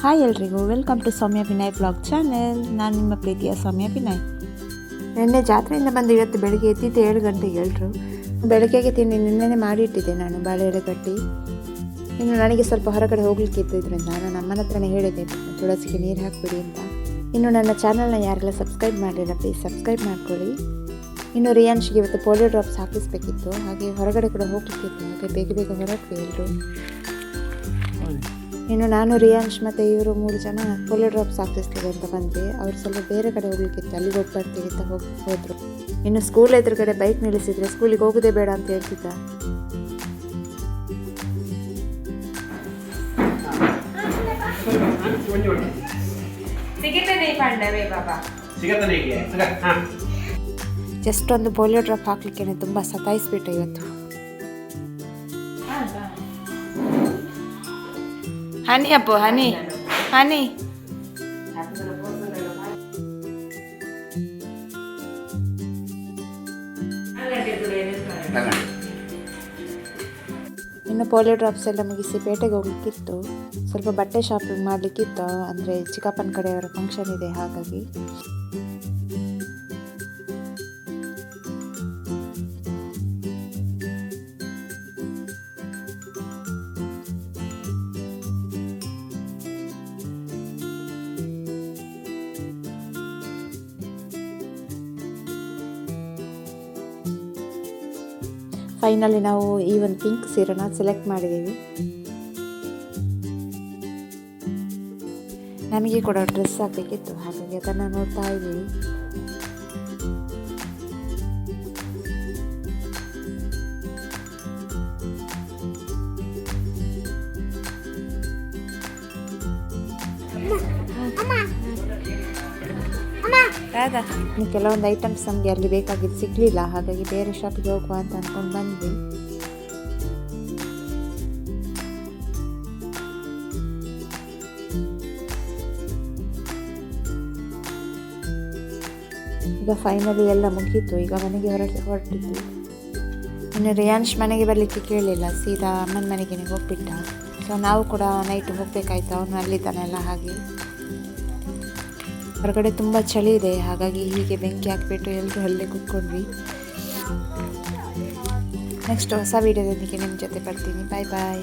Hi ಎಲ್ರಿಗೂ welcome to Soumya Vinay blog channel ನಾನು ನಿಮ್ಮ ಪ್ರೀತಿಯ ಸೌಮ್ಯ ವಿನಯ್ ನಿನ್ನೆ ಜಾತ್ರೆಯಿಂದ ಬಂದು ಇವತ್ತು ಬೆಳಗ್ಗೆ ಎದ್ದಿದ್ದು ಏಳು ಗಂಟೆಗೆ ಹೇಳ್ರು ಬೆಳಗ್ಗೆಗೆ ತಿಂಡಿ ನಿನ್ನೆ ಮಾಡಿಟ್ಟಿದ್ದೆ ನಾನು ಬಾಳೆ ಎಲೆ ಕಟ್ಟಿ. ಇನ್ನು ನನಗೆ ಸ್ವಲ್ಪ ಹೊರಗಡೆ ಹೋಗ್ಲಿಕ್ಕೆ ಇದ್ದಿದ್ದರಿಂದ ನಾನು ನಮ್ಮನ ಹತ್ರನೇ ಹೇಳಿದ್ದೆ, ತುಳಸಿಗೆ ನೀರು ಹಾಕ್ಬಿಡಿ ಅಂತ. ಇನ್ನು ನನ್ನ ಚಾನಲ್ನ ಯಾರೆಲ್ಲ ಸಬ್ಸ್ಕ್ರೈಬ್ ಮಾಡಲಿಲ್ಲ ಪ್ಲೀಸ್ ಸಬ್ಸ್ಕ್ರೈಬ್ ಮಾಡ್ಕೊಳ್ಳಿ. ಇನ್ನು ರಿಯಾನ್ಶ್ಗೆ ಇವತ್ತು ಪೋಲಿಯೋ ಡ್ರಾಪ್ಸ್ ಹಾಕಿಸ್ಬೇಕಿತ್ತು, ಹಾಗೆ ಹೊರಗಡೆ ಕೂಡ ಹೋಗ್ಲಿಕ್ಕಿತ್ತು ಹಾಗೆ ಬೇಗ ಬೇಗ ಹೊರಟ್ವಿ ಎಲ್ಲರೂ ಇನ್ನು ನಾನು ರಿಯಾಂಶ್ ಮತ್ತು ಇವರು ಮೂರು ಜನ ಪೋಲಿಯೋ ಡ್ರಾಪ್ಸ್ ಹಾಕಿಸ್ತೀವಿ ಅಂತ ಬಂದ್ವಿ. ಅವ್ರು ಸ್ವಲ್ಪ ಬೇರೆ ಕಡೆ ಹೋಗ್ಲಿಕ್ಕಿತ್ತು ಅಲ್ಲಿಗೆ ಹೋಗಿ ಬರ್ತೀವಿ ಅಂತ ಹೋಗಿ ಹೋದರು. ಇನ್ನು ಸ್ಕೂಲ್ ಎದುರುಗಡೆ ಬೈಕ್ ನಿಲ್ಲಿಸಿದರೆ ಸ್ಕೂಲಿಗೆ ಹೋಗೋದೇ ಬೇಡ ಅಂತ ಹೇಳ್ತಿದ್ದ. ಜಸ್ಟ್ ಒಂದು ಪೋಲಿಯೋ ಡ್ರಾಪ್ ಹಾಕ್ಲಿಕ್ಕೆ ತುಂಬ ಸತಾಯಿಸ್ಬಿಟ್ಟೆ ಇವತ್ತು. ಹನಿ ಅಪ್ಪು ಹನಿ ಹನಿ ಇನ್ನು ಪೋಲಿಯೋ ಡ್ರಾಪ್ಸ್ ಎಲ್ಲ ಮುಗಿಸಿ ಪೇಟೆಗೆ ಹೋಗ್ಲಿಕ್ಕಿತ್ತು. ಸ್ವಲ್ಪ ಬಟ್ಟೆ ಶಾಪಿಂಗ್ ಮಾಡಲಿಕ್ಕಿತ್ತು. ಅಂದರೆ ಚಿಕ್ಕಪ್ಪನ ಕಡೆಯವರ ಫಂಕ್ಷನ್ ಇದೆ ಹಾಗಾಗಿ. ಫೈನಲಿ ನಾವು ಈ ಒಂದು ಪಿಂಕ್ ಸೀರೆನ ಸೆಲೆಕ್ಟ್ ಮಾಡಿದ್ದೀವಿ ನನಗೆ ಕೂಡ ಡ್ರೆಸ್ ಹಾಕಬೇಕಿತ್ತು ಹಾಗಾಗಿ ಅದನ್ನು ನೋಡ್ತಾ ಇದ್ದೀವಿ. ಇನ್ನು ಕೆಲವೊಂದು ಐಟಮ್ಸ್ ನಮಗೆ ಅಲ್ಲಿ ಬೇಕಾಗಿದ್ದು ಸಿಗಲಿಲ್ಲ. ಹಾಗಾಗಿ ಬೇರೆ ಶಾಪಿಗೆ ಹೋಗುವ ಅಂತ ಅಂದ್ಕೊಂಡು ಬಂದ್ವಿ. ಈಗ ಫೈನಲಿ ಎಲ್ಲ ಮುಗೀತು. ಈಗ ಮನೆಗೆ ಹೊರ ಹೊರಟಿದ್ವಿ. ಇನ್ನು ರಿಯಾನ್ಶ್ ಮನೆಗೆ ಬರಲಿಕ್ಕೆ ಕೇಳಲಿಲ್ಲ ಸೀದಾ ಅಮ್ಮನ ಮನೆಗೆ ಹೋಗ್ಬಿಟ್ಟ. ಸೊ ನಾವು ಕೂಡ ನೈಟ್ ಹೋಗ್ಬೇಕಾಯ್ತು. ಅವನು ಅಲ್ಲಿದ್ದಾನೆಲ್ಲ ಹಾಗೆ. ಹೊರಗಡೆ ತುಂಬ ಚಳಿ ಇದೆ, ಹಾಗಾಗಿ ಹೀಗೆ ಬೆಂಕಿ ಹಾಕಿಬಿಟ್ಟು ಎಲ್ಲರೂ ಅಲ್ಲೇ ಕೂತ್ಕೊಂಡ್ವಿ. ನೆಕ್ಸ್ಟ್ ಹೊಸ ವೀಡಿಯೋದೊಂದಿಗೆ ನಿಮ್ಮ ಜೊತೆ ಬರ್ತೀನಿ. ಬಾಯ್ ಬಾಯ್